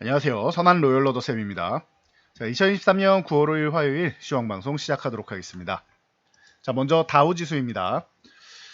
안녕하세요. 선한 로열러더 쌤입니다. 자, 2023년 9월 5일 화요일 시황 방송 시작하도록 하겠습니다. 자, 먼저 다우 지수입니다.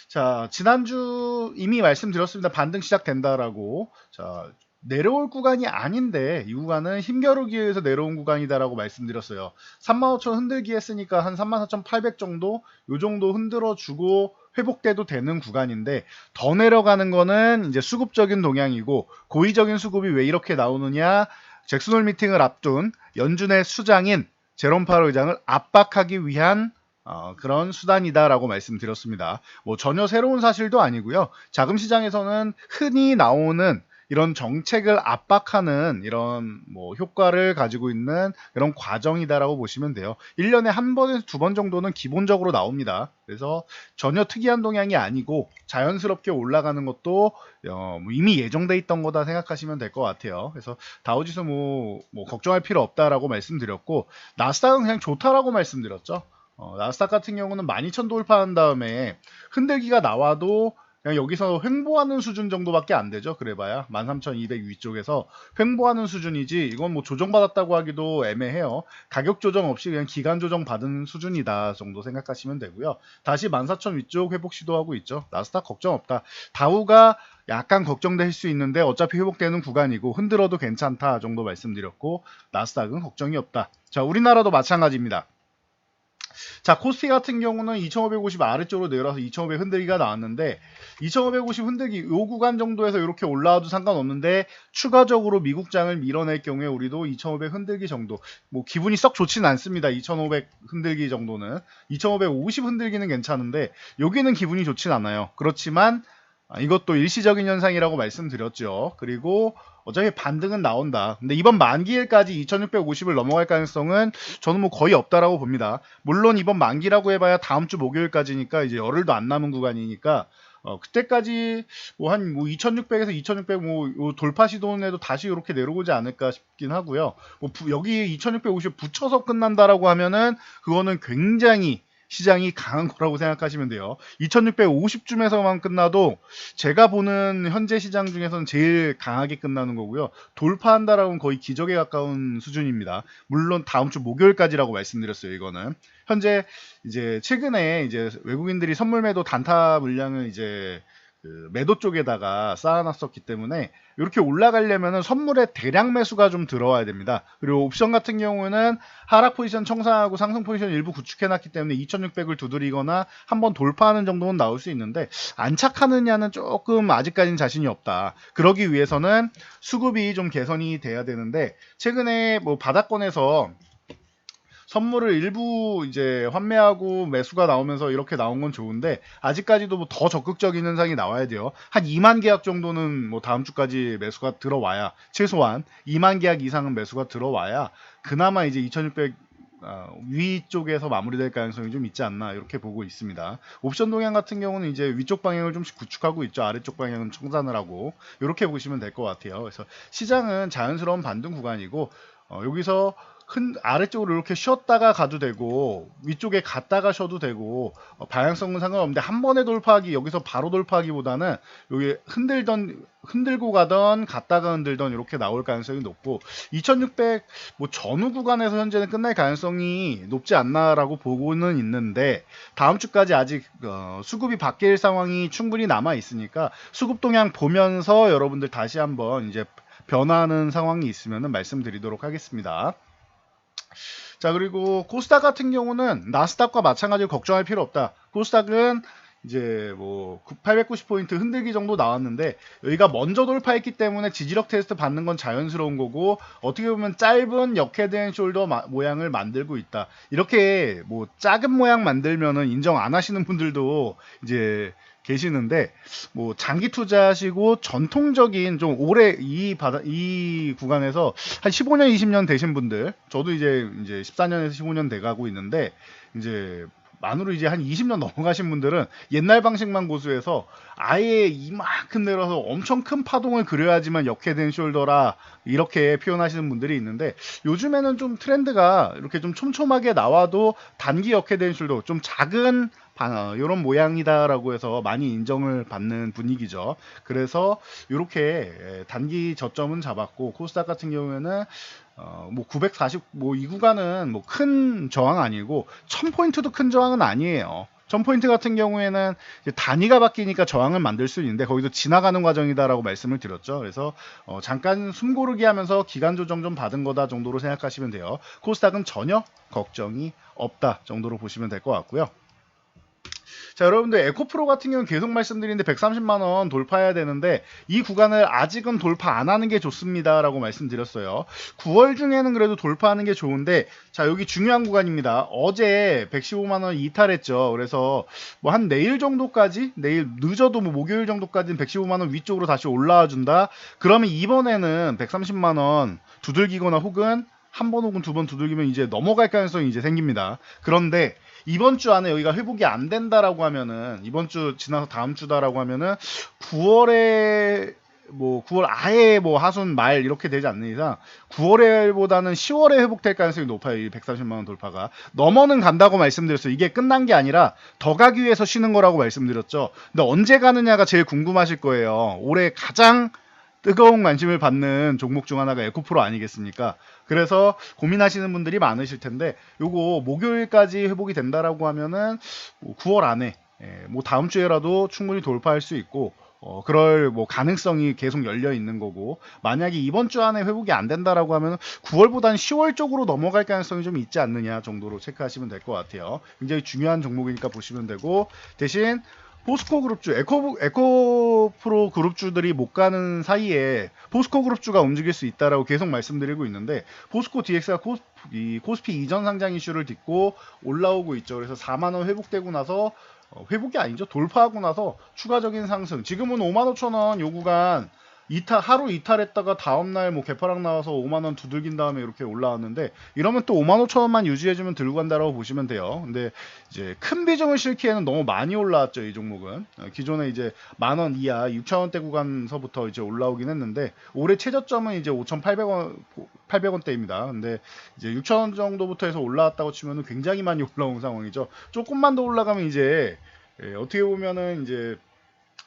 자, 지난주 이미 말씀드렸습니다. 반등 시작된다라고. 자, 내려올 구간이 아닌데 이 구간은 힘겨루기 위해서 내려온 구간이다라고 말씀드렸어요. 35,000 흔들기 했으니까 한 34,800 정도 요 정도 흔들어 주고 회복돼도 되는 구간인데 더 내려가는 거는 이제 수급적인 동향이고 고의적인 수급이 왜 이렇게 나오느냐 잭슨홀 미팅을 앞둔 연준의 수장인 제롬 파월 의장을 압박하기 위한 어, 그런 수단이다라고 말씀드렸습니다. 뭐 전혀 새로운 사실도 아니고요. 자금 시장에서는 흔히 나오는 이런 정책을 압박하는 이런 뭐 효과를 가지고 있는 이런 과정이다라고 보시면 돼요. 1년에 한 번에서 두 번 정도는 기본적으로 나옵니다. 그래서 전혀 특이한 동향이 아니고 자연스럽게 올라가는 것도 어, 뭐 이미 예정돼 있던 거다 생각하시면 될 것 같아요. 그래서 다우지수 뭐, 뭐 걱정할 필요 없다라고 말씀드렸고 나스닥은 그냥 좋다라고 말씀드렸죠. 어, 나스닥 같은 경우는 12,000 돌파한 다음에 흔들기가 나와도 그냥 여기서 횡보하는 수준 정도밖에 안 되죠. 그래봐야 13,200 위쪽에서 횡보하는 수준이지 이건 뭐 조정받았다고 하기도 애매해요. 가격 조정 없이 그냥 기간 조정 받은 수준이다 정도 생각하시면 되고요. 다시 14,000 위쪽 회복 시도하고 있죠. 나스닥 걱정 없다. 다우가 약간 걱정될 수 있는데 어차피 회복되는 구간이고 흔들어도 괜찮다 정도 말씀드렸고 나스닥은 걱정이 없다. 자 우리나라도 마찬가지입니다. 자, 코스피 같은 경우는 2550 아래쪽으로 내려와서 2500 흔들기가 나왔는데 2550 흔들기 요 구간 정도에서 이렇게 올라와도 상관없는데 추가적으로 미국장을 밀어낼 경우에 우리도 2500 흔들기 정도 뭐 기분이 썩 좋지는 않습니다. 2500 흔들기 정도는 2550 흔들기는 괜찮은데 여기는 기분이 좋진 않아요. 그렇지만 아, 이것도 일시적인 현상이라고 말씀드렸죠. 그리고 어차피 반등은 나온다. 근데 이번 만기일까지 2650을 넘어갈 가능성은 저는 뭐 거의 없다라고 봅니다. 물론 이번 만기라고 해봐야 다음 주 목요일까지니까 이제 열흘도 안 남은 구간이니까 어, 그때까지 뭐 한 뭐 2600에서 2600뭐 돌파 시도는 도 다시 이렇게 내려오지 않을까 싶긴 하고요. 뭐 부, 여기 2650 붙여서 끝난다라고 하면은 그거는 굉장히 시장이 강한 거라고 생각하시면 돼요. 2650쯤에서만 끝나도 제가 보는 현재 시장 중에서는 제일 강하게 끝나는 거고요. 돌파한다라고는 거의 기적에 가까운 수준입니다. 물론 다음 주 목요일까지라고 말씀드렸어요. 이거는 현재 이제 최근에 이제 외국인들이 선물 매도 단타 물량을 이제 그 매도 쪽에다가 쌓아놨었기 때문에 이렇게 올라가려면 선물에 대량 매수가 좀 들어와야 됩니다. 그리고 옵션 같은 경우는 하락 포지션 청산하고 상승 포지션 일부 구축해놨기 때문에 2600을 두드리거나 한번 돌파하는 정도는 나올 수 있는데 안착하느냐는 조금 아직까지는 자신이 없다. 그러기 위해서는 수급이 좀 개선이 돼야 되는데 최근에 뭐 바닥권에서 선물을 일부 이제 환매하고 매수가 나오면서 이렇게 나온 건 좋은데 아직까지도 뭐 더 적극적인 현상이 나와야 돼요. 한 2만 계약 정도는 뭐 다음 주까지 매수가 들어와야 최소한 2만 계약 이상은 매수가 들어와야 그나마 이제 2600 어, 위쪽에서 마무리될 가능성이 좀 있지 않나 이렇게 보고 있습니다. 옵션 동향 같은 경우는 이제 위쪽 방향을 좀씩 구축하고 있죠. 아래쪽 방향은 청산을 하고 이렇게 보시면 될 것 같아요. 그래서 시장은 자연스러운 반등 구간이고 어, 여기서 흔 아래쪽으로 이렇게 쉬었다가 가도 되고 위쪽에 갔다가 쉬어도 되고 어, 방향성은 상관없는데 한 번에 돌파하기 여기서 바로 돌파하기보다는 여기 흔들던 흔들고 가던 갔다가 흔들던 이렇게 나올 가능성이 높고 2600 뭐 전후 구간에서 현재는 끝날 가능성이 높지 않나라고 보고는 있는데 다음 주까지 아직 어, 수급이 바뀔 상황이 충분히 남아 있으니까 수급 동향 보면서 여러분들 다시 한번 이제 변화하는 상황이 있으면 말씀드리도록 하겠습니다. 자 그리고 코스닥 같은 경우는 나스닥과 마찬가지로 걱정할 필요 없다. 코스닥은 이제 뭐 890포인트 흔들기 정도 나왔는데 여기가 먼저 돌파했기 때문에 지지력 테스트 받는 건 자연스러운 거고 어떻게 보면 짧은 역헤드앤 숄더 마, 모양을 만들고 있다. 이렇게 뭐 작은 모양 만들면은 인정 안 하시는 분들도 이제 계시는데 뭐 장기 투자하시고 전통적인 좀 오래 이 바다 이 구간에서 한 15년 20년 되신 분들 저도 이제 이제 14년에서 15년 돼 가고 있는데 이제 만으로 이제 한 20년 넘어가신 분들은 옛날 방식만 고수해서 아예 이만큼 내려서 엄청 큰 파동을 그려야지만 역해된 숄더라 이렇게 표현하시는 분들이 있는데 요즘에는 좀 트렌드가 이렇게 좀 촘촘하게 나와도 단기 역해된 숄더 좀 작은 이런 모양이다라고 해서 많이 인정을 받는 분위기죠. 그래서 이렇게 단기 저점은 잡았고 코스닥 같은 경우에는 어, 뭐 940, 뭐 이 구간은 뭐 큰 저항 아니고 1000포인트도 큰 저항은 아니에요. 1000포인트 같은 경우에는 단위가 바뀌니까 저항을 만들 수 있는데 거기서 지나가는 과정이다라고 말씀을 드렸죠. 그래서 어, 잠깐 숨 고르기 하면서 기간 조정 좀 받은 거다 정도로 생각하시면 돼요. 코스닥은 전혀 걱정이 없다 정도로 보시면 될 것 같고요. 자, 여러분들 에코프로 같은 경우는 계속 말씀드리는데 130만 원 돌파해야 되는데 이 구간을 아직은 돌파 안 하는 게 좋습니다라고 말씀드렸어요. 9월 중에는 그래도 돌파하는 게 좋은데 자, 여기 중요한 구간입니다. 어제 115만 원 이탈했죠. 그래서 뭐 한 내일 정도까지 내일 늦어도 뭐 목요일 정도까지는 115만 원 위쪽으로 다시 올라와 준다. 그러면 이번에는 130만 원 두들기거나 혹은 한 번 혹은 두 번 두들기면 이제 넘어갈 가능성이 이제 생깁니다. 그런데 이번 주 안에 여기가 회복이 안 된다라고 하면은 이번 주 지나서 다음 주다라고 하면은 9월에 뭐 9월 아예 뭐 하순 말 이렇게 되지 않는 이상 9월에보다는 10월에 회복될 가능성이 높아요. 이 130만 원 돌파가 넘어는 간다고 말씀드렸어요. 이게 끝난 게 아니라 더 가기 위해서 쉬는 거라고 말씀드렸죠. 근데 언제 가느냐가 제일 궁금하실 거예요. 올해 가장 뜨거운 관심을 받는 종목 중 하나가 에코프로 아니겠습니까? 그래서 고민하시는 분들이 많으실 텐데 요거 목요일까지 회복이 된다라고 하면은 9월 안에 예, 뭐 다음 주에라도 충분히 돌파할 수 있고 어, 그럴 뭐 가능성이 계속 열려 있는 거고 만약에 이번 주 안에 회복이 안 된다라고 하면 9월보다는 10월 쪽으로 넘어갈 가능성이 좀 있지 않느냐 정도로 체크하시면 될 것 같아요. 굉장히 중요한 종목이니까 보시면 되고 대신 포스코 그룹주, 에코, 에코프로 그룹주들이 못 가는 사이에 포스코 그룹주가 움직일 수 있다라고 계속 말씀드리고 있는데 포스코 DX가 코스, 이 코스피 이전 상장 이슈를 딛고 올라오고 있죠. 그래서 4만원 회복되고 나서 어, 회복이 아니죠. 돌파하고 나서 추가적인 상승. 지금은 5만 5천 원 요 구간 이탈 하루 이탈했다가 다음 날 뭐 개파락 나와서 5만 원 두들긴 다음에 이렇게 올라왔는데 이러면 또 5만 5천 원만 유지해주면 들고 간다라고 보시면 돼요. 근데 이제 큰 비중을 실기에는 너무 많이 올라왔죠 이 종목은 어, 기존에 이제 만 원 이하 6천 원대 구간서부터 이제 올라오긴 했는데 올해 최저점은 이제 5,800원 800원대입니다. 근데 이제 6천 원 정도부터 해서 올라왔다고 치면은 굉장히 많이 올라온 상황이죠. 조금만 더 올라가면 이제 예, 어떻게 보면은 이제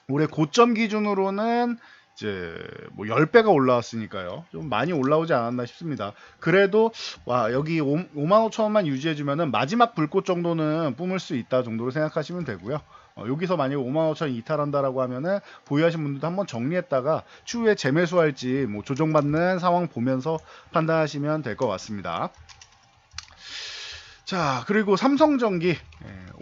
올해 고점 기준으로는 이제 뭐 10배가 올라왔으니까요. 좀 많이 올라오지 않았나 싶습니다. 그래도 와 여기 5, 5만 5천 원만 유지해 주면은 마지막 불꽃 정도는 뿜을 수 있다 정도로 생각하시면 되고요. 어, 여기서 만약에 5만 5천 이탈한다라고 하면은 보유하신 분들도 한번 정리했다가 추후에 재매수할지 뭐 조정받는 상황 보면서 판단하시면 될 것 같습니다. 자, 그리고 삼성전기. 예,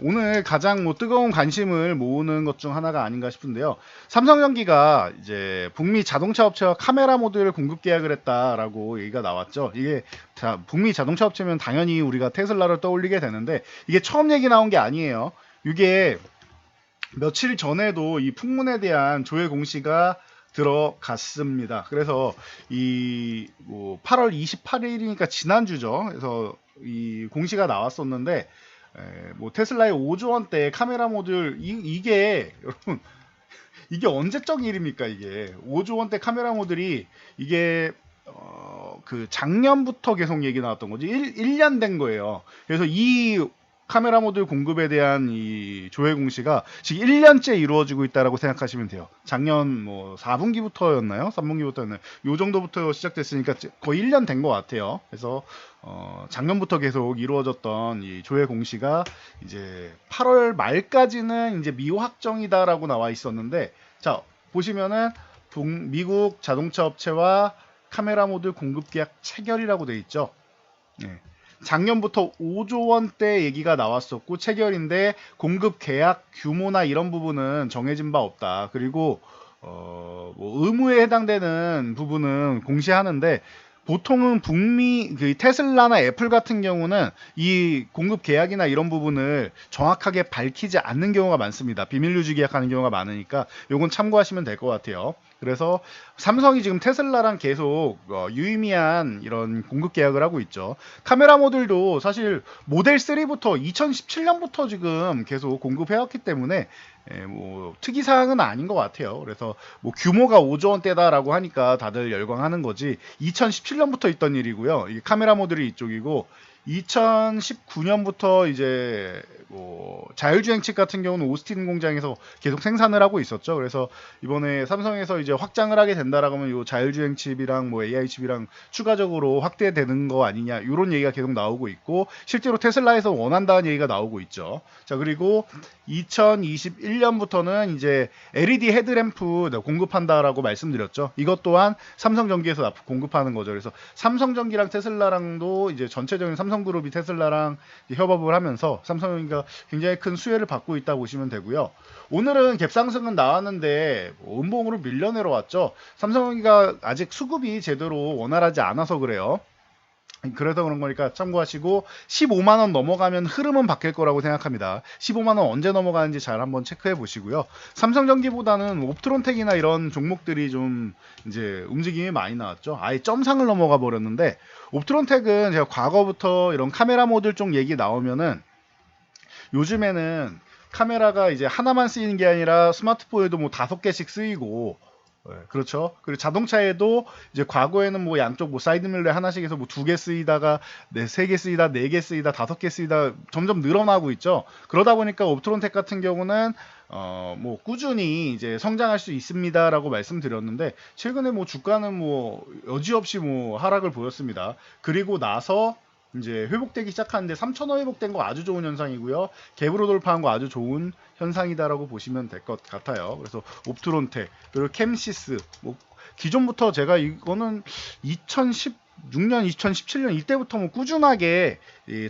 오늘 가장 뭐 뜨거운 관심을 모으는 것 중 하나가 아닌가 싶은데요. 삼성전기가 이제 북미 자동차 업체와 카메라 모듈 공급 계약을 했다라고 얘기가 나왔죠. 이게 자, 북미 자동차 업체면 당연히 우리가 테슬라를 떠올리게 되는데 이게 처음 얘기 나온 게 아니에요. 이게 며칠 전에도 이 풍문에 대한 조회 공시가 들어갔습니다. 그래서 이 뭐 8월 28일이니까 지난주죠. 그래서 이 공시가 나왔었는데 에, 뭐 테슬라의 5조 원대 카메라 모듈 이, 게 여러분 이게 언제적 일입니까 이게 5조 원대 카메라 모듈이 이게 어, 그 작년부터 계속 얘기 나왔던 거지 1, 1년 된 거예요. 그래서 이 카메라 모듈 공급에 대한 이 조회 공시가 지금 1년째 이루어지고 있다라고 생각하시면 돼요. 작년 뭐 4분기부터였나요? 3분기부터였나요? 요 정도부터 시작됐으니까 거의 1년 된 것 같아요. 그래서 어 작년부터 계속 이루어졌던 이 조회 공시가 이제 8월 말까지는 이제 미호 확정이다라고 나와 있었는데 자 보시면은 동, 미국 자동차 업체와 카메라 모듈 공급 계약 체결이라고 돼 있죠. 네. 작년부터 5조 원대 얘기가 나왔었고 체결인데 공급 계약 규모나 이런 부분은 정해진 바 없다. 그리고 어, 뭐 의무에 해당되는 부분은 공시하는데 보통은 북미 그 테슬라나 애플 같은 경우는 이 공급 계약이나 이런 부분을 정확하게 밝히지 않는 경우가 많습니다. 비밀 유지 계약하는 경우가 많으니까 요건 참고하시면 될 것 같아요. 그래서 삼성이 지금 테슬라랑 계속 어, 유의미한 이런 공급 계약을 하고 있죠. 카메라 모듈도 사실 모델 3부터 2017년부터 지금 계속 공급해왔기 때문에 예, 뭐 특이 사항은 아닌 것 같아요. 그래서 뭐 규모가 5조 원대다라고 하니까 다들 열광하는 거지. 2017년부터 있던 일이고요. 이 카메라 모듈이 이쪽이고 2019년부터 이제 뭐 자율주행 칩 같은 경우는 오스틴 공장에서 계속 생산을 하고 있었죠. 그래서 이번에 삼성에서 이제 확장을 하게 된다라고 하면 요 자율주행 칩이랑 뭐 AI 칩이랑 추가적으로 확대되는 거 아니냐 이런 얘기가 계속 나오고 있고 실제로 테슬라에서 원한다는 얘기가 나오고 있죠. 자 그리고 2021년부터는 이제 LED 헤드램프 공급한다라고 말씀드렸죠. 이것 또한 삼성전기에서 공급하는 거죠. 그래서 삼성전기랑 테슬라랑도 이제 전체적인 삼성 그룹이 테슬라랑 협업을 하면서 삼성전기가 굉장히 큰 수혜를 받고 있다 고 보시면 되고요. 오늘은 갭상승은 나왔는데 뭐 음봉으로 밀려 내려 왔죠. 삼성전기가 아직 수급이 제대로 원활하지 않아서 그래요. 그래서 그런 거니까 참고하시고 15만 원 넘어가면 흐름은 바뀔 거라고 생각합니다. 15만 원 언제 넘어가는지 잘 한번 체크해 보시고요. 삼성전기보다는 옵트론텍이나 이런 종목들이 좀 이제 움직임이 많이 나왔죠. 아예 점상을 넘어가 버렸는데 옵트론텍은 제가 과거부터 이런 카메라 모듈 쪽 얘기 나오면은 요즘에는 카메라가 이제 하나만 쓰이는 게 아니라 스마트폰에도 뭐 다섯 개씩 쓰이고 네, 그렇죠. 그리고 자동차에도 이제 과거에는 뭐 양쪽 뭐 사이드 밀러에 하나씩 해서 뭐 두 개 쓰이다가 네, 세 개 쓰이다, 네 개 쓰이다, 다섯 개 쓰이다 점점 늘어나고 있죠. 그러다 보니까 옵트론텍 같은 경우는 어, 뭐 꾸준히 이제 성장할 수 있습니다라고 말씀드렸는데 최근에 뭐 주가는 뭐 여지없이 뭐 하락을 보였습니다. 그리고 나서 이제 회복되기 시작하는데 3,000원 회복된 거 아주 좋은 현상이고요. 갭으로 돌파한 거 아주 좋은 현상이다라고 보시면 될 것 같아요. 그래서 옵트론테 그리고 캠시스 뭐 기존부터 제가 이거는 2016년, 2017년 이때부터 뭐 꾸준하게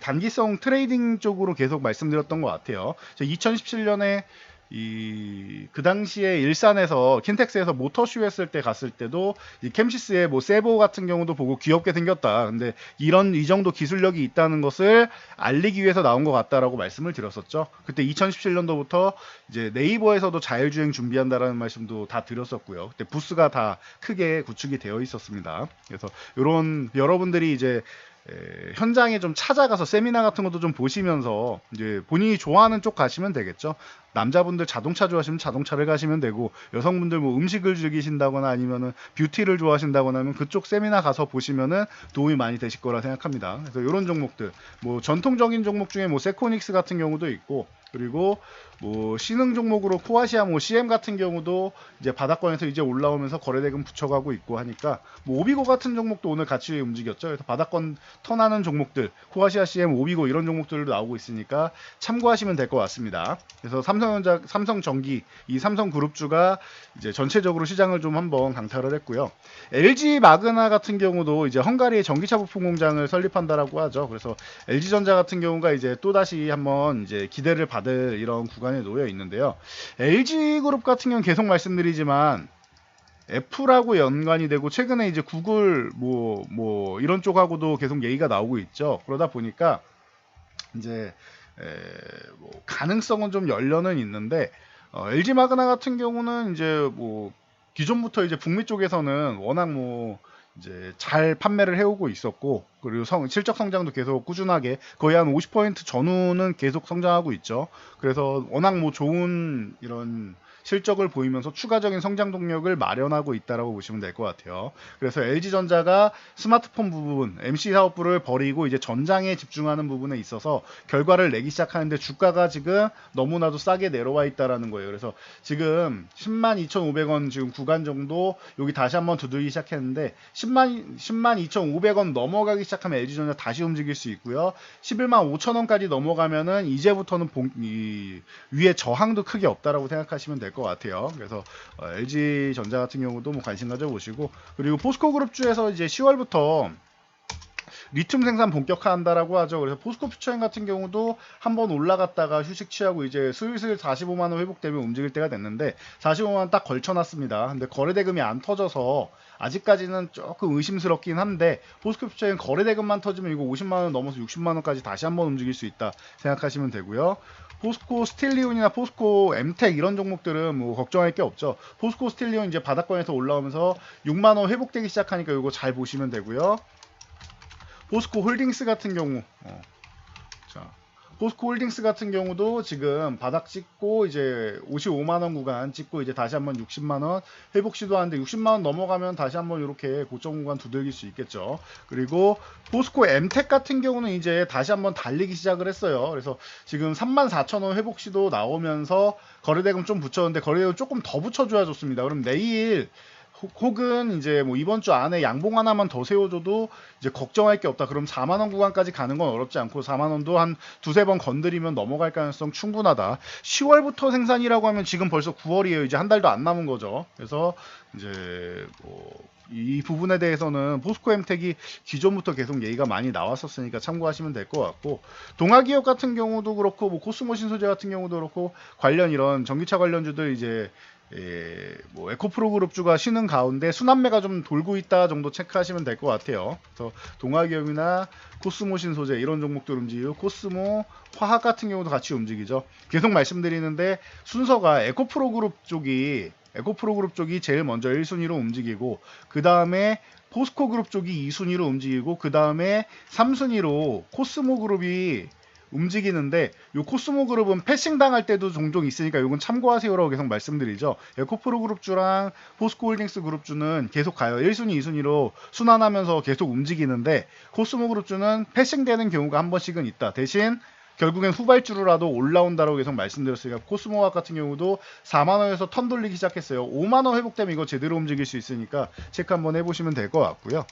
단기성 트레이딩 쪽으로 계속 말씀드렸던 것 같아요. 2017년에 이 그 당시에 일산에서 킨텍스에서 모터쇼 했을 때 갔을 때도 이 캠시스의 뭐 세보 같은 경우도 보고 귀엽게 생겼다. 근데 이런 이 정도 기술력이 있다는 것을 알리기 위해서 나온 것 같다라고 말씀을 드렸었죠. 그때 2017년도부터 이제 네이버에서도 자율주행 준비한다라는 말씀도 다 드렸었고요. 그때 부스가 다 크게 구축이 되어 있었습니다. 그래서 이런 여러분들이 이제 에, 현장에 좀 찾아가서 세미나 같은 것도 좀 보시면서 이제 본인이 좋아하는 쪽 가시면 되겠죠. 남자분들 자동차 좋아하시면 자동차를 가시면 되고 여성분들 뭐 음식을 즐기신다거나 아니면은 뷰티를 좋아하신다거나 하면 그쪽 세미나 가서 보시면은 도움이 많이 되실 거라 생각합니다. 그래서 이런 종목들 뭐 전통적인 종목 중에 뭐 세코닉스 같은 경우도 있고 그리고 뭐 신흥 종목으로 코아시아 뭐 CM 같은 경우도 이제 바닥권에서 이제 올라오면서 거래대금 붙여가고 있고 하니까 뭐 오비고 같은 종목도 오늘 같이 움직였죠. 그래서 바닥권 턴하는 종목들 코아시아 CM 오비고 이런 종목들도 나오고 있으니까 참고하시면 될 것 같습니다. 그래서 삼성전자 삼성전기 이 삼성그룹주가 이제 전체적으로 시장을 좀 한번 강타를 했고요. LG 마그나 같은 경우도 이제 헝가리의 전기차 부품 공장을 설립한다라고 하죠. 그래서 LG전자 같은 경우가 이제 또 다시 한번 이제 기대를 받을 이런 구간 구간에 놓여 있는데요. LG그룹 같은 경우 는 계속 말씀드리지만 애플하고 연관이 되고 최근에 이제 구글 뭐, 뭐 이런 쪽하고도 계속 얘기가 나오고 있죠. 그러다 보니까 이제 에, 뭐 가능성은 좀 열려는 있는데 어, LG 마그나 같은 경우는 이제 뭐 기존부터 이제 북미 쪽에서는 워낙 뭐 이제 잘 판매를 해오고 있었고 그리고 성, 실적 성장도 계속 꾸준하게 거의 한 50% 전후는 계속 성장하고 있죠. 그래서 워낙 뭐 좋은 이런 실적을 보이면서 추가적인 성장 동력을 마련하고 있다라고 보시면 될 것 같아요. 그래서 LG전자가 스마트폰 부분, MC 사업부를 버리고 이제 전장에 집중하는 부분에 있어서 결과를 내기 시작하는데 주가가 지금 너무나도 싸게 내려와 있다라는 거예요. 그래서 지금 10만 2,500원 지금 구간 정도 여기 다시 한번 두들기 시작했는데 10만 10만 2,500원 넘어가기 시작하면 LG전자 다시 움직일 수 있고요. 11만 5천 원까지 넘어가면은 이제부터는 본, 이, 위에 저항도 크게 없다라고 생각하시면 될 것 같아요. 그래서 어, LG 전자 같은 경우도 뭐 관심 가져보시고 그리고 포스코 그룹주에서 이제 10월부터 리튬 생산 본격화한다라고 하죠. 그래서 포스코 퓨처인 같은 경우도 한번 올라갔다가 휴식 취하고 이제 슬슬 45만 원 회복되면 움직일 때가 됐는데 45만 원 딱 걸쳐놨습니다. 근데 거래대금이 안 터져서 아직까지는 조금 의심스럽긴 한데 포스코 퓨처인 거래대금만 터지면 이거 50만 원 넘어서 60만 원까지 다시 한번 움직일 수 있다 생각하시면 되고요. 포스코 스틸리온이나 포스코 엠텍 이런 종목들은 뭐 걱정할 게 없죠. 포스코 스틸리온 이제 바닥권에서 올라오면서 6만 원 회복되기 시작하니까 이거 잘 보시면 되고요. 포스코 홀딩스 같은 경우 어. 자 포스코 홀딩스 같은 경우도 지금 바닥 찍고 이제 55만 원 구간 찍고 이제 다시 한번 60만 원 회복 시도하는데 60만 원 넘어가면 다시 한번 이렇게 고점 구간 두들길 수 있겠죠. 그리고 포스코 엠텍 같은 경우는 이제 다시 한번 달리기 시작을 했어요. 그래서 지금 3만 4천 원 회복 시도 나오면서 거래대금 좀 붙였는데 거래대금 조금 더 붙여줘야 좋습니다. 그럼 내일 혹- 혹은 이제 뭐 이번 주 안에 양봉 하나만 더 세워줘도 이제 걱정할 게 없다. 그럼 4만 원 구간까지 가는 건 어렵지 않고 4만 원도 한 두세 번 건드리면 넘어갈 가능성 충분하다. 10월부터 생산이라고 하면 지금 벌써 9월이에요. 이제 한 달도 안 남은 거죠. 그래서 이제 뭐 이 부분에 대해서는 포스코 엠텍이 기존부터 계속 얘기가 많이 나왔었으니까 참고하시면 될 것 같고 동아 기업 같은 경우도 그렇고 뭐 코스모 신소재 같은 경우도 그렇고 관련 이런 전기차 관련주들 이제 예, 뭐 에코프로 그룹주가 쉬는 가운데 순환매가 좀 돌고 있다 정도 체크하시면 될 것 같아요. 그래서 동아기업이나 코스모 신 소재 이런 종목들 움직이고 코스모 화학 같은 경우도 같이 움직이죠. 계속 말씀드리는데 순서가 에코프로 그룹 쪽이 에코프로 그룹 쪽이 제일 먼저 1순위로 움직이고 그 다음에 포스코 그룹 쪽이 2순위로 움직이고 그 다음에 3순위로 코스모 그룹이 움직이는데 요 코스모 그룹은 패싱 당할 때도 종종 있으니까 요건 참고하세요라고 계속 말씀드리죠. 에코프로 그룹주랑 포스코 홀딩스 그룹주는 계속 가요. 1순위, 2순위로 순환하면서 계속 움직이는데 코스모 그룹주는 패싱 되는 경우가 한 번씩은 있다. 대신 결국엔 후발주로라도 올라온다라고 계속 말씀드렸으니까 코스모학 같은 경우도 4만 원에서 턴 돌리기 시작했어요. 5만 원 회복되면 이거 제대로 움직일 수 있으니까 체크 한번 해보시면 될 것 같고요.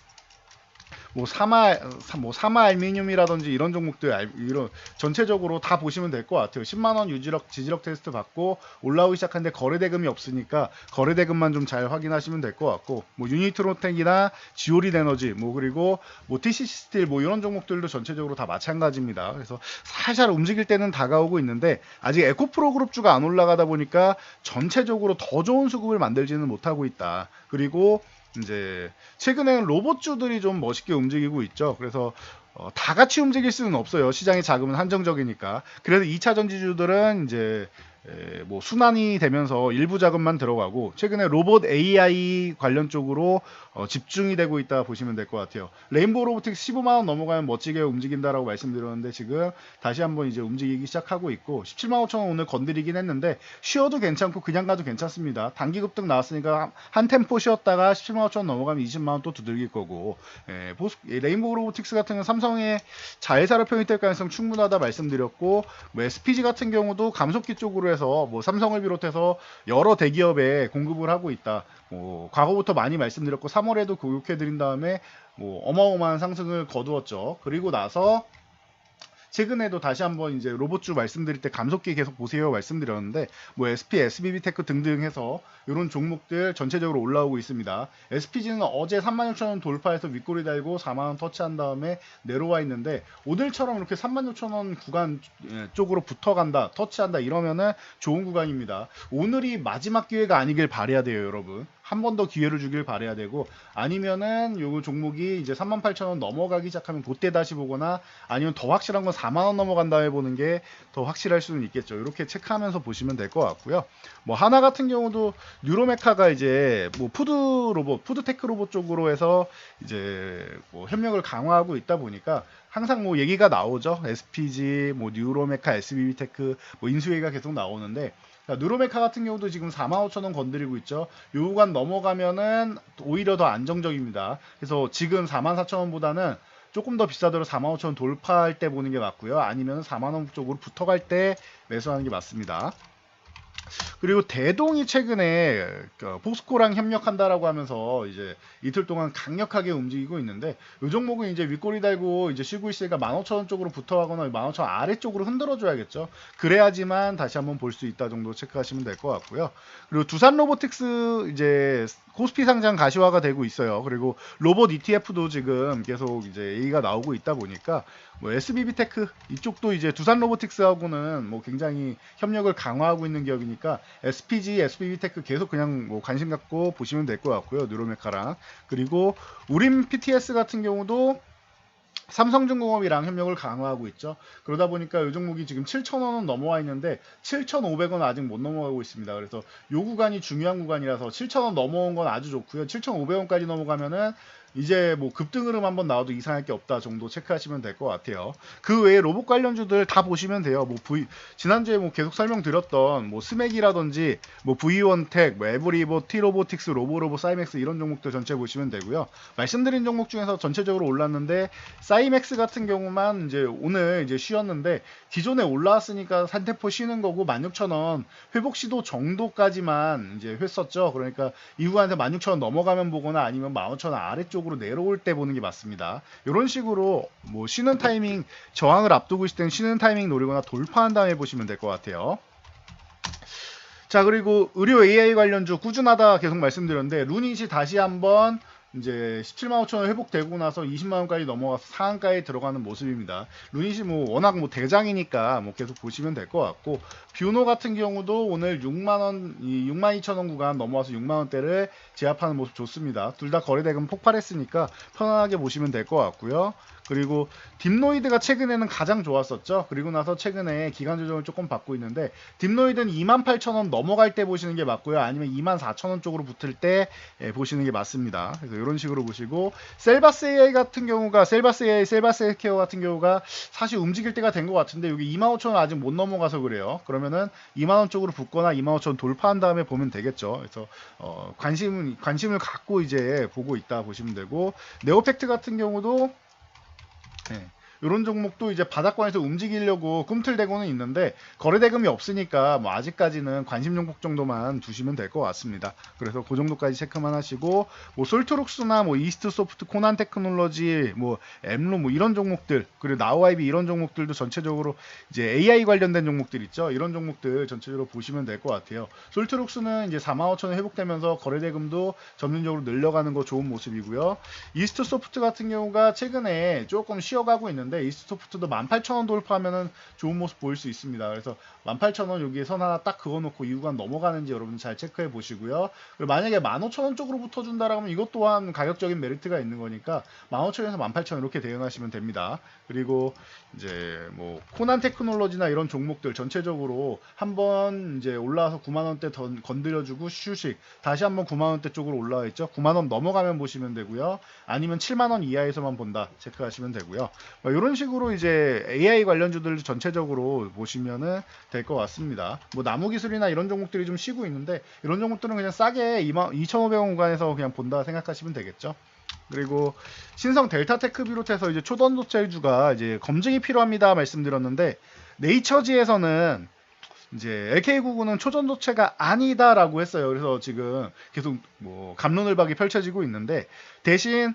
뭐 사마 사- 뭐 사마 알미늄이라든지 이런 종목들 알- 이런 전체적으로 다 보시면 될 것 같아요. 10만 원 유지력 지지력 테스트 받고 올라오기 시작한데 거래 대금이 없으니까 거래 대금만 좀 잘 확인하시면 될 것 같고 뭐 유니트로텍이나 지오린 에너지 뭐 그리고 뭐 TCC 스틸 뭐 이런 종목들도 전체적으로 다 마찬가지입니다. 그래서 살살 움직일 때는 다가오고 있는데 아직 에코프로 그룹주가 안 올라가다 보니까 전체적으로 더 좋은 수급을 만들지는 못하고 있다. 그리고 이제 최근에는 로봇주들이 좀 멋있게 움직이고 있죠. 그래서 어, 다 같이 움직일 수는 없어요. 시장의 자금은 한정적이니까. 그래서 2차 전지주들은 이제 에, 뭐 순환이 되면서 일부 자금만 들어가고 최근에 로봇 AI 관련 쪽으로 어, 집중이 되고 있다 보시면 될 것 같아요. 레인보우 로보틱스 15만 원 넘어가면 멋지게 움직인다라고 말씀드렸는데 지금 다시 한번 이제 움직이기 시작하고 있고 17만 5천 원 오늘 건드리긴 했는데 쉬어도 괜찮고 그냥 가도 괜찮습니다. 단기 급등 나왔으니까 한- 한 템포 쉬었다가 17만 5천 원 넘어가면 20만 원 또 두들길 거고 예, 보스, 예, 레인보우 로보틱스 같은 경우는 삼성의 자회사로 편입될 가능성 충분하다 말씀드렸고 뭐 SPG 같은 경우도 감속기 쪽으로 해서 뭐 삼성을 비롯해서 여러 대기업에 공급을 하고 있다. 뭐 과거부터 많이 말씀드렸고 3월에도 교육해 드린 다음에 뭐 어마어마한 상승을 거두었죠. 그리고 나서 최근에도 다시 한번 이제 로봇주 말씀드릴 때 감속기 계속 보세요 말씀드렸는데 뭐 SP, SBB 테크 등등 해서 이런 종목들 전체적으로 올라오고 있습니다. SPG는 어제 36,000원 돌파해서 윗꼬리 달고 4만원 터치한 다음에 내려와 있는데 오늘처럼 이렇게 36,000원 구간 예, 쪽으로 붙어간다, 터치한다 이러면은 좋은 구간입니다. 오늘이 마지막 기회가 아니길 바래야 돼요, 여러분. 한 번 더 기회를 주길 바래야 되고 아니면은 요 종목이 이제 38,000원 넘어가기 시작하면 그때 다시 보거나 아니면 더 확실한 건 4만 원 넘어간 다음에 보는 게 더 확실할 수는 있겠죠. 이렇게 체크하면서 보시면 될 것 같고요. 뭐 하나 같은 경우도 뉴로메카가 이제 뭐 푸드 로봇, 푸드테크 로봇 쪽으로 해서 이제 뭐 협력을 강화하고 있다 보니까 항상 뭐 얘기가 나오죠. SPG, 뭐 뉴로메카, SBB테크 뭐 인수회가 계속 나오는데 자, 누로메카 같은 경우도 지금 45,000원 건드리고 있죠. 요 구간 넘어가면은 오히려 더 안정적입니다. 그래서 지금 44,000원보다는 조금 더 비싸더라도 45,000원 돌파할 때 보는 게 맞고요. 아니면 4만원 쪽으로 붙어갈 때 매수하는 게 맞습니다. 그리고 대동이 최근에 그 포스코랑 협력한다라고 하면서 이제 이틀 동안 강력하게 움직이고 있는데 이 종목은 이제 윗꼬리 달고 이제 쉬고 있으니까 15,000원 쪽으로 붙어가거나 15,000원 아래쪽으로 흔들어줘야겠죠. 그래야지만 다시 한번 볼 수 있다 정도 체크하시면 될 것 같고요. 그리고 두산 로보틱스 이제 코스피 상장 가시화가 되고 있어요. 그리고 로봇 ETF도 지금 계속 이제 얘기가 나오고 있다 보니까 뭐 SBB 테크 이쪽도 이제 두산 로보틱스하고는 뭐 굉장히 협력을 강화하고 있는 기업이 니까 SPG, SBB 테크 계속 그냥 뭐 관심 갖고 보시면 될 것 같고요. 뉴로메카랑 그리고 우림 PTS 같은 경우도 삼성중공업이랑 협력을 강화하고 있죠. 그러다 보니까 이 종목이 지금 7,000원은 넘어와 있는데 7,500원 아직 못 넘어가고 있습니다. 그래서 요 구간이 중요한 구간이라서 7,000원 넘어온 건 아주 좋고요. 7,500원까지 넘어가면은 이제 뭐 급등 흐름 한번 나와도 이상할 게 없다 정도 체크하시면 될 것 같아요. 그 외에 로봇 관련주들 다 보시면 돼요. 뭐 V 지난주에 뭐 계속 설명드렸던 뭐 스맥이라든지 뭐 V1텍, 뭐 에브리보, T로보틱스, 로보로보, 사이맥스 이런 종목들 전체 보시면 되고요. 말씀드린 종목 중에서 전체적으로 올랐는데 사이맥스 같은 경우만 이제 오늘 이제 쉬었는데 기존에 올라왔으니까 산테포 쉬는 거고 16,000원 회복 시도 정도까지만 이제 했었죠. 그러니까 이후한테 16,000원 넘어가면 보거나 아니면 15,000원 아래쪽 으로 내려올 때 보는 게 맞습니다. 이런 식으로 뭐 쉬는 타이밍 저항을 앞두고 있을 땐 쉬는 타이밍 노리거나 돌파한 다음에 보시면 될 것 같아요. 자 그리고 의료 AI 관련주 꾸준하다 계속 말씀드렸는데 루닛이 다시 한번 이제 17만 5천 원 회복되고 나서 20만 원까지 넘어가서 상한가에 들어가는 모습입니다. 루닛이 뭐 워낙 뭐 대장이니까 뭐 계속 보시면 될 것 같고 뷰노 같은 경우도 오늘 6만 원, 이 6만 2천 원 구간 넘어와서 6만 원대를 제압하는 모습 좋습니다. 둘 다 거래대금 폭발했으니까 편안하게 보시면 될 것 같고요. 그리고 딥노이드가 최근에는 가장 좋았었죠. 그리고 나서 최근에 기간 조정을 조금 받고 있는데 딥노이드는 28,000원 넘어갈 때 보시는 게 맞고요. 아니면 24,000원 쪽으로 붙을 때 예, 보시는 게 맞습니다. 그래서 이런 식으로 보시고 셀바스 AI 같은 경우가 셀바스 AI, 셀바스 헬케어 같은 경우가 사실 움직일 때가 된 것 같은데 여기 25,000원 아직 못 넘어가서 그래요. 그러면은 2만원 쪽으로 붙거나 25,000원 돌파한 다음에 보면 되겠죠. 그래서 어, 관심 관심을 갖고 이제 보고 있다 보시면 되고 네오팩트 같은 경우도 네. 이런 종목도 이제 바닥권에서 움직이려고 꿈틀대고는 있는데 거래대금이 없으니까 뭐 아직까지는 관심 종목 정도만 두시면 될 것 같습니다. 그래서 그 정도까지 체크만 하시고 뭐 솔트록스나 뭐 이스트 소프트, 코난 테크놀로지, 뭐 엠로 뭐 이런 종목들 그리고 나우아이비 이런 종목들도 전체적으로 이제 AI 관련된 종목들 있죠. 이런 종목들 전체적으로 보시면 될 것 같아요. 솔트록스는 이제 4만 5천 원 회복되면서 거래대금도 점진적으로 늘려가는 거 좋은 모습이고요. 이스트 소프트 같은 경우가 최근에 조금 쉬어가고 있는 데 이스트소프트도 18,000원 돌파하면은 좋은 모습 보일 수 있습니다. 그래서 18,000원 여기에 선 하나 딱 그어놓고 이후가 넘어가는지 여러분 잘 체크해 보시고요. 그리고 만약에 15,000원 쪽으로 붙어준다라면 이것 또한 가격적인 메리트가 있는 거니까 15,000원에서 18,000원 이렇게 대응하시면 됩니다. 그리고 이제 뭐 코난 테크놀로지나 이런 종목들 전체적으로 한번 이제 올라와서 9만 원대 더 건드려주고 휴식 다시 한번 9만 원대 쪽으로 올라와 있죠. 9만 원 넘어가면 보시면 되고요. 아니면 7만 원 이하에서만 본다 체크하시면 되고요. 뭐 이런 식으로 이제 AI 관련주들 전체적으로 보시면은 될 것 같습니다. 뭐 나무 기술이나 이런 종목들이 좀 쉬고 있는데 이런 종목들은 그냥 싸게 2만 2,500원 구간에서 그냥 본다 생각하시면 되겠죠. 그리고 신성 델타테크 비롯해서 이제 초전도체주가 이제 검증이 필요합니다 말씀드렸는데 네이처지에서는 이제 LK99는 초전도체가 아니다라고 했어요. 그래서 지금 계속 뭐 감론을 박이 펼쳐지고 있는데 대신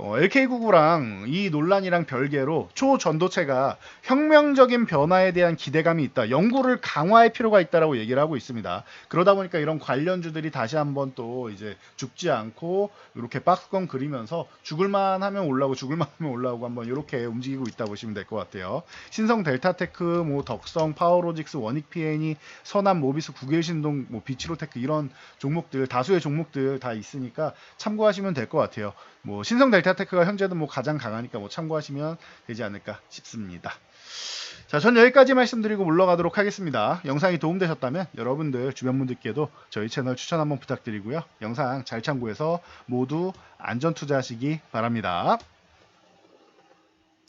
어, LK99랑 이 논란이랑 별개로 초전도체가 혁명적인 변화에 대한 기대감이 있다. 연구를 강화할 필요가 있다라고 얘기를 하고 있습니다. 그러다 보니까 이런 관련주들이 다시 한번 또 이제 죽지 않고 이렇게 박스권 그리면서 죽을만 하면 올라오고 죽을만 하면 올라오고 한번 이렇게 움직이고 있다 보시면 될 것 같아요. 신성 델타테크, 뭐 덕성, 파워로직스, 원익PN이 선한 모비스, 국일신동, 뭐 비치로테크 이런 종목들 다수의 종목들 다 있으니까 참고하시면 될 것 같아 요. 뭐 신성 델타테크가 현재도 뭐 가장 강하니까 뭐 참고하시면 되지 않을까 싶습니다. 자, 전 여기까지 말씀드리고 물러가도록 하겠습니다. 영상이 도움되셨다면 여러분들 주변 분들께도 저희 채널 추천 한번 부탁드리고요. 영상 잘 참고해서 모두 안전 투자하시기 바랍니다.